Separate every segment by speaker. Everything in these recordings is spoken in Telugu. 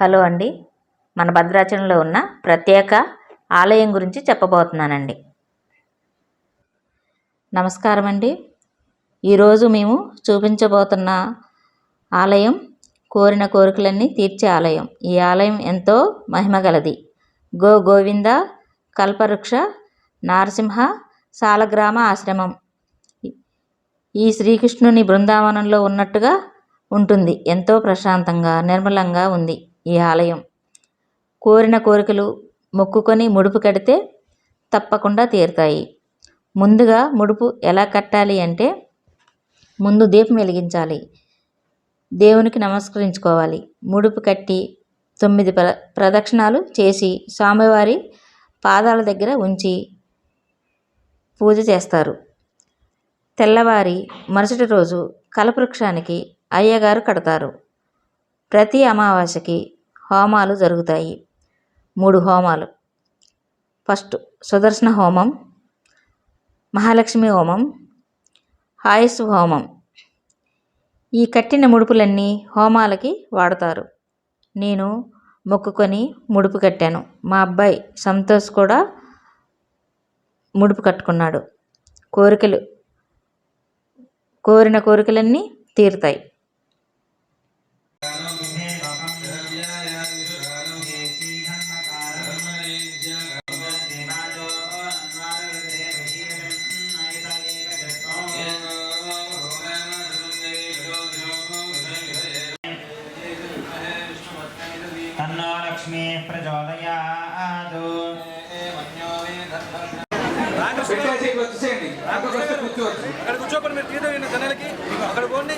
Speaker 1: హలో అండి. మన భద్రాచలంలో ఉన్న ప్రత్యేక ఆలయం గురించి చెప్పబోతున్నానండి. నమస్కారం అండి. ఈరోజు మేము చూపించబోతున్న ఆలయం కోరిన కోరికలన్నీ తీర్చే ఆలయం. ఈ ఆలయం ఎంతో మహిమగలది గో గోవింద కల్పవృక్ష నారసింహ సాలగ్రామ ఆశ్రమం. ఈ శ్రీకృష్ణుని బృందావనంలో ఉన్నట్టుగా ఉంటుంది. ఎంతో ప్రశాంతంగా నిర్మలంగా ఉంది. ఈ ఆలయం. కోరిన కోరికలు మొక్కుకొని ముడుపు కడితే తప్పకుండా తీరుతాయి. ముందుగా ముడుపు ఎలా కట్టాలి అంటే ముందు దీపం వెలిగించాలి. దేవునికి నమస్కరించుకోవాలి. ముడుపు కట్టి తొమ్మిది ప్ర ప్రదక్షిణాలు చేసి స్వామివారి పాదాల దగ్గర ఉంచి పూజ చేస్తారు. తెల్లవారి మరుసటి రోజు కలపవృక్షానికి అయ్యగారు కడతారు. ప్రతి అమావాస్యకి హోమాలు జరుగుతాయి. మూడు హోమాలు. ఫస్ట్ సుదర్శన హోమం మహాలక్ష్మి హోమం ఆయుష్ హోమం. ఈ కట్టిన ముడుపులన్నీ హోమాలకి వాడతారు. నేను మొక్కుకొని ముడుపు కట్టాను. మా అబ్బాయి సంతోష్ కూడా ముడుపు కట్టుకున్నాడు. కోరికలు కోరిన కోరికలన్నీ తీరుతాయి.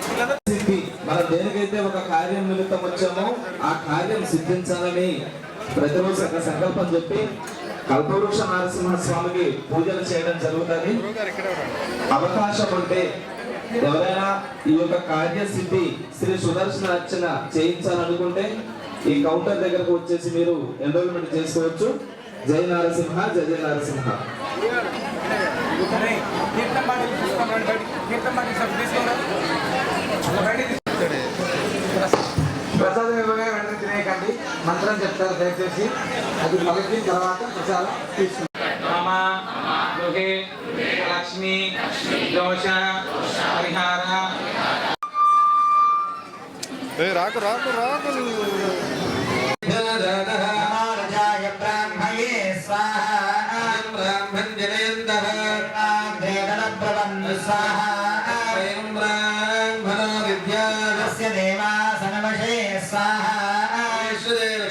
Speaker 2: వీళ్ళందరూ
Speaker 3: సిద్ధి మనం దేనికైతే ఒక కార్యం నిమిత్తం వచ్చామో ఆ కార్యం సిద్ధించాలని ప్రతిరోజు ఒక సంకల్పం చెప్పి కల్పవృక్ష నరసింహ స్వామికి పూజలు చేయడం జరుగుతుంది. అవకాశం ఉంటే ఎవరైనా ఈ యొక్క కార్యసిద్ధి శ్రీ సుదర్శన అర్చన చేయించాలనుకుంటే ఈ కౌంటర్ దగ్గరకు వచ్చేసి మీరు ఎన్రోల్మెంట్ చేసుకోవచ్చు. జై నారసింహ జయ నారసింహ. ప్రసాదం ఇవ్వగా వెంటనే తినేయకండి. మంత్రం చెప్తారు దయచేసి. అది పలికిన తర్వాత ప్రసాదం తీసుకుంటారు.
Speaker 4: లక్ష్మి దోష పరిహార
Speaker 2: రాకు రాకు రాకు.
Speaker 4: బ్రాహ్మయే స్వాహా.
Speaker 3: బ్రాహ్మణ్ జనయంతః
Speaker 4: స్వాహా. తస్య దేవాసనవశే స్వాహా
Speaker 3: ఈశ్వరే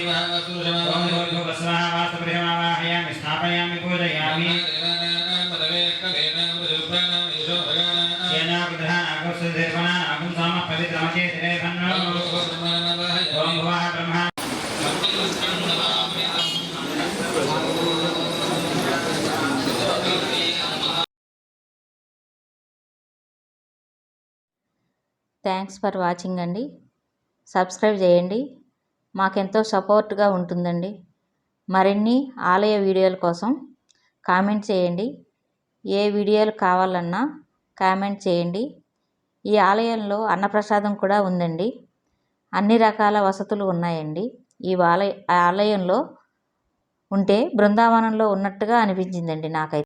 Speaker 4: సేనాకుధనాగస్సుదేవనాగం సామ పవిత్రమచే శ్రేభన్నో ఓం భువః బ్రహ్మ
Speaker 1: థ్యాంక్స్ ఫర్ వాచింగ్ అండి. సబ్స్క్రైబ్ చేయండి. మాకెంతో సపోర్ట్గా ఉంటుందండి. మరిన్ని ఆలయ వీడియోల కోసం కామెంట్ చేయండి. ఏ వీడియోలు కావాలన్నా కామెంట్ చేయండి. ఈ ఆలయంలో అన్నప్రసాదం కూడా ఉందండి. అన్ని రకాల వసతులు ఉన్నాయండి. ఈ ఆలయ ఆలయంలో ఉంటే బృందావనంలో ఉన్నట్టుగా అనిపించిందండి నాకైతే.